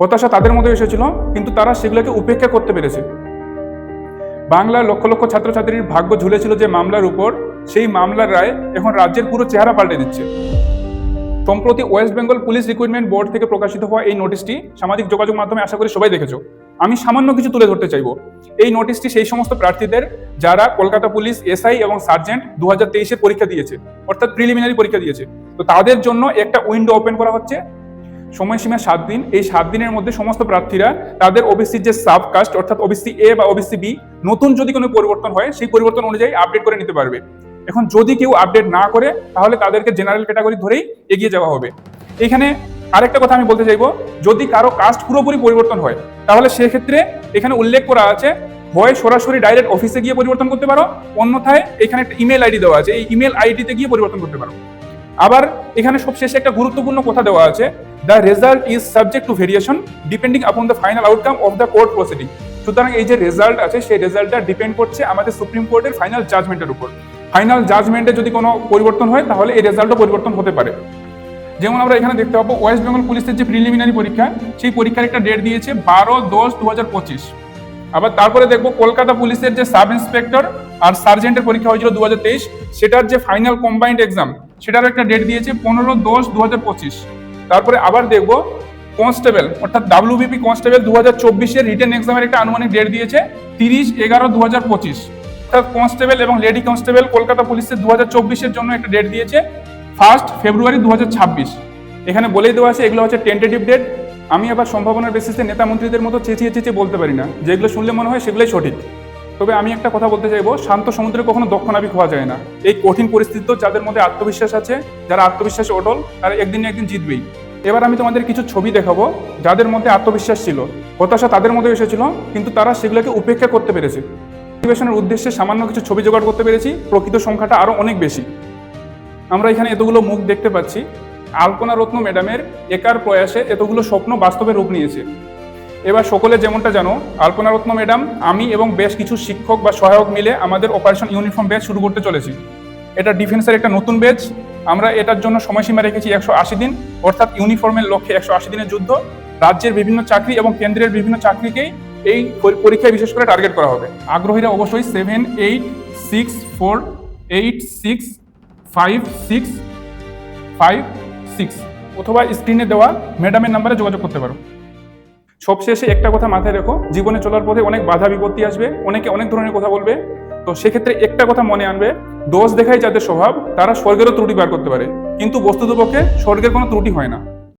হতাশা তাদের মধ্যে এসেছিল, কিন্তু তারা সেগুলোকে উপেক্ষা করতে পেরেছে। বাংলার লক্ষ লক্ষ ছাত্রছাত্রীর ভাগ্য ঝুলেছিল যে মামলার উপর, সেই মামলার রায় এখন রাজ্যের পুরো চেহারা পাল্টে দিচ্ছে। সম্প্রতি West Bengal police recruitment board থেকে প্রকাশিত হওয়া এই নোটিশটি সামাজিক যোগাযোগ মাধ্যমে আশা করি সবাই দেখেছ। আমি সামান্য কিছু তুলে ধরতে চাইব। এই নোটিশটি সেই সমস্ত প্রার্থীদের যারা কলকাতা পুলিশ, এসআই এবং সার্জেন্ট দু হাজার পরীক্ষা দিয়েছে, অর্থাৎ প্রিলিমিনারি পরীক্ষা দিয়েছে। তো তাদের জন্য একটা উইন্ডো ওপেন করা হচ্ছে। সময়সীমা সাত দিন। এই সাত দিনের মধ্যে সমস্ত প্রার্থীরা তাদের ওবিসির যে সাবকাস্ট, অর্থাৎ ওবিসি এ বা ওবিসি বি, নতুন যদি কোনো পরিবর্তন হয়, সেই পরিবর্তন অনুযায়ী আপডেট করে নিতে পারবে। এখন যদি কেউ আপডেট না করে, তাহলে তাদেরকে জেনারেল ক্যাটাগরি ধরেই এগিয়ে যাওয়া হবে। এখানে আরেকটা কথা আমি বলতে চাইব, যদি কারও কাস্ট পুরোপুরি পরিবর্তন হয়, তাহলে সেক্ষেত্রে এখানে উল্লেখ করা আছে হয় সরাসরি ডাইরেক্ট অফিসে গিয়ে পরিবর্তন করতে পারো, অন্যথায় এখানে একটা ইমেল আইডি দেওয়া আছে, এই ইমেল আইডিতে গিয়ে পরিবর্তন করতে পারো। আবার এখানে সবশেষে একটা গুরুত্বপূর্ণ কথা দেওয়া আছে। The result is subject to variation depending upon the final outcome of the court proceeding সুতরাং এই যে রেজাল্ট আছে, সেই রেজাল্টটা ডিপেন্ড করছে আমাদের সুপ্রিম কোর্টের ফাইনাল জাজমেন্টের উপর। ফাইনাল জাজমেন্টে যদি কোনো পরিবর্তন হয়, তাহলে এই রেজাল্টও পরিবর্তন হতে পারে। যেমন আমরা এখানে দেখতে পাবো ওয়েস্ট বেঙ্গল পুলিশের যে প্রিলিমিনারি পরীক্ষা, সেই পরীক্ষার একটা ডেট দিয়েছে বারো দশ দু হাজার পঁচিশ। আবার তারপরে দেখব কলকাতা পুলিশের যে সাব ইন্সপেক্টর আর সার্জেন্টের পরীক্ষা হয়েছিল দু হাজার তেইশ, সেটার যে ফাইনাল কম্বাইন্ড এক্সাম সেটার একটা ডেট দিয়েছে পনেরো দশ দু হাজার পঁচিশ। তারপরে আবার দেখব কনস্টেবল অর্থাৎ ডাব্লিউবিপি কনস্টেবল দু হাজার চব্বিশের রিটেন এক্সামের একটা আনুমানিক ডেট দিয়েছে তিরিশ এগারো দু হাজার পঁচিশ। অর্থাৎ কনস্টেবল এবং লেডি কনস্টেবল কলকাতা পুলিশের দু হাজার চব্বিশের জন্য একটা ডেট দিয়েছে ফার্স্ট ফেব্রুয়ারি দু হাজার ছাব্বিশ। এখানে বলেই দেওয়া আছে, এগুলো হচ্ছে টেন্টেটিভ ডেট আমি আবার সম্ভাবনার বেসিসে নেতা মন্ত্রীদের মতো চেঁচিয়ে চেঁচিয়ে বলতে পারি না। যেগুলো শুনলে মনে হয় সেগুলোই সঠিক। তবে আমি একটা কথা বলতে চাইব, শান্ত সমুদ্রে কখনো দক্ষনাবিক হওয়া যায় না। এই কঠিন পরিস্থিতিতেও যাদের মধ্যে আত্মবিশ্বাস আছে, যারা আত্মবিশ্বাসে অটল, তারা একদিন না একদিন জিতবেই। এবার আমি তোমাদের কিছু ছবি দেখাবো, যাদের মধ্যে আত্মবিশ্বাস ছিল। হতাশা তাদের মধ্যে এসেছিল, কিন্তু তারা সেগুলোকে উপেক্ষা করতে পেরেছে। পরিবেশনের উদ্দেশ্যে সামান্য কিছু ছবি জোগাড় করতে পেরেছি, প্রকৃত সংখ্যাটা আরও অনেক বেশি। আমরা এখানে এতগুলো মুখ দেখতে পাচ্ছি। আলপনা রত্ন ম্যাডামের একার প্রয়াসে এতগুলো স্বপ্ন বাস্তবে রূপ নিয়েছে। এবার সকলে যেমনটা জানো, আলপনা রত্ন ম্যাডাম, আমি এবং বেশ কিছু শিক্ষক বা সহায়ক মিলে আমাদের অপারেশন ইউনিফর্ম ব্যাচ শুরু করতে চলেছি। এটা ডিফেন্সের একটা নতুন ব্যাচ আমরা এটার জন্য সময়সীমা রেখেছি একশো আশি দিন। অর্থাৎ ইউনিফর্মের লক্ষ্যে একশো আশি দিনের যুদ্ধ। রাজ্যের বিভিন্ন চাকরি এবং কেন্দ্রের বিভিন্ন চাকরিকেই এই পরীক্ষায় বিশেষ করে টার্গেট করা হবে। আগ্রহীরা অবশ্যই seven eight six four eight six five six five six অথবা স্ক্রিনে দেওয়া ম্যাডামের নাম্বারে যোগাযোগ করতে পারো। সবশেষে একটা কথা মাথায় রেখো, জীবনে চলার পথে অনেক বাধা বিপত্তি আসবে, অনেকে অনেক ধরনের কথা বলবে। তো সেক্ষেত্রে একটা কথা মনে আনবে, দোষ দেখাই যাদের স্বভাব, তারা স্বর্গেরও ত্রুটি বার করতে পারে। কিন্তু বস্তুতপক্ষে স্বর্গের কোনো ত্রুটি হয় না।